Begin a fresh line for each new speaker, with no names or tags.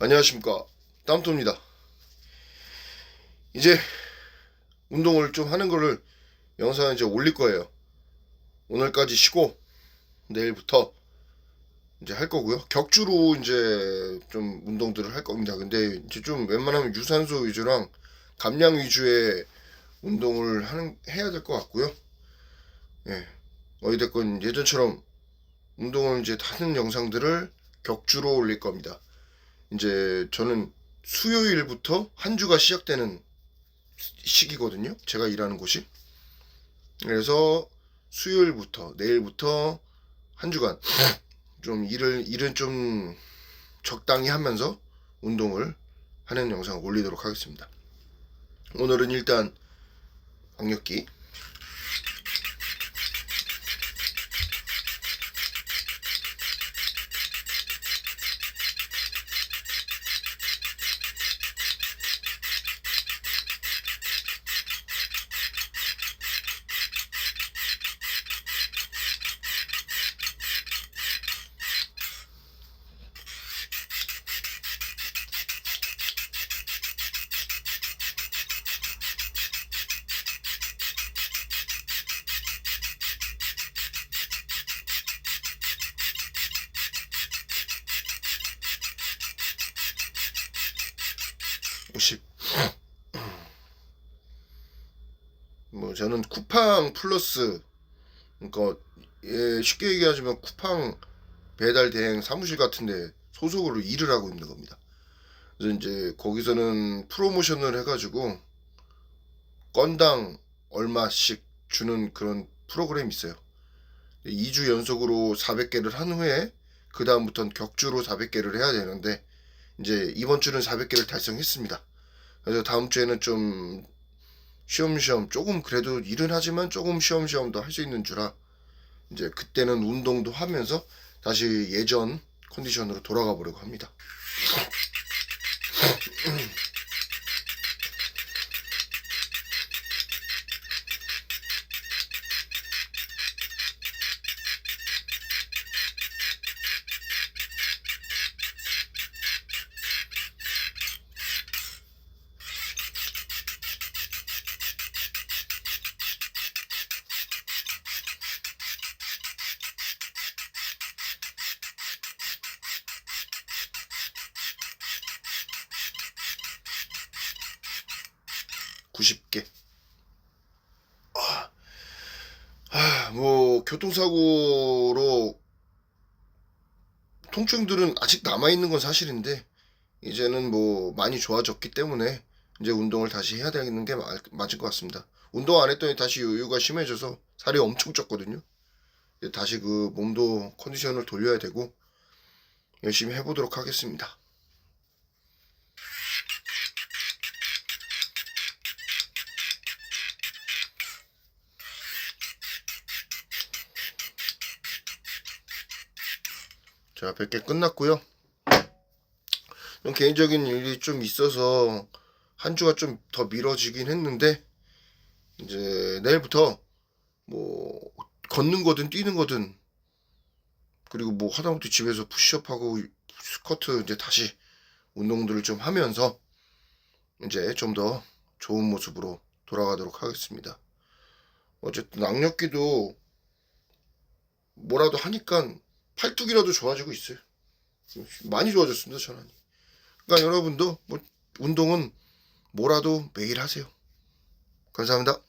안녕하십니까. 땀토입니다. 이제 운동을 좀 하는 거를 영상에 이제 올릴 거예요. 오늘까지 쉬고 내일부터 이제 할 거고요. 격주로 이제 좀 운동들을 할 겁니다. 근데 이제 좀 웬만하면 유산소 위주랑 감량 위주의 운동을 하는 해야 될 것 같고요. 예. 어찌됐건 예전처럼 운동을 이제 하는 영상들을 격주로 올릴 겁니다 이제 저는 수요일부터 한 주가 시작되는 시기거든요. 제가 일하는 곳이. 그래서 수요일부터 내일부터 한 주간 좀 일을 일은 좀 적당히 하면서 운동을 하는 영상을 올리도록 하겠습니다. 오늘은 일단 악력기 오십. 뭐 저는 쿠팡 플러스 그러니까 예, 쉽게 얘기하자면 쿠팡 배달 대행 사무실 같은데 소속으로 일을 하고 있는 겁니다. 그래서 이제 거기서는 프로모션을 해가지고 건당 얼마씩 주는 그런 프로그램이 있어요. 2주 연속으로 400개를 한 후에 그 다음부터는 격주로 400개를 해야 되는데 이제 이번 주는 400개를 달성했습니다. 그래서 다음 주에는 좀 쉬엄쉬엄 조금 그래도 일은 하지만 조금 쉬엄쉬엄 더 할 수 있는 주라 이제 그때는 운동도 하면서 다시 예전 컨디션으로 돌아가 보려고 합니다. 구십 개 아, 아, 뭐 교통사고로 통증들은 아직 남아 있는 건 사실인데 이제는 뭐 많이 좋아졌기 때문에 이제 운동을 다시 해야 되는 게 마- 맞을 것 같습니다. 운동 안 했더니 다시 요요가 심해져서 살이 엄청 쪘거든요. 다시 그 몸도 컨디션을 돌려야 되고 열심히 해보도록 하겠습니다. 자, 100개 끝났고요. 좀 개인적인 일이 좀 있어서 한 주가 좀 더 미뤄지긴 했는데 이제 내일부터 뭐 걷는 거든 뛰는 거든 그리고 뭐 하다못해 집에서 푸시업하고 스쿼트 이제 다시 운동들을 좀 하면서 이제 좀 더 좋은 모습으로 돌아가도록 하겠습니다. 어쨌든 악력기도 뭐라도 하니까 팔뚝이라도 좋아지고 있어요. 많이 좋아졌습니다, 전환이. 그러니까 여러분도 뭐 운동은 뭐라도 매일 하세요. 감사합니다.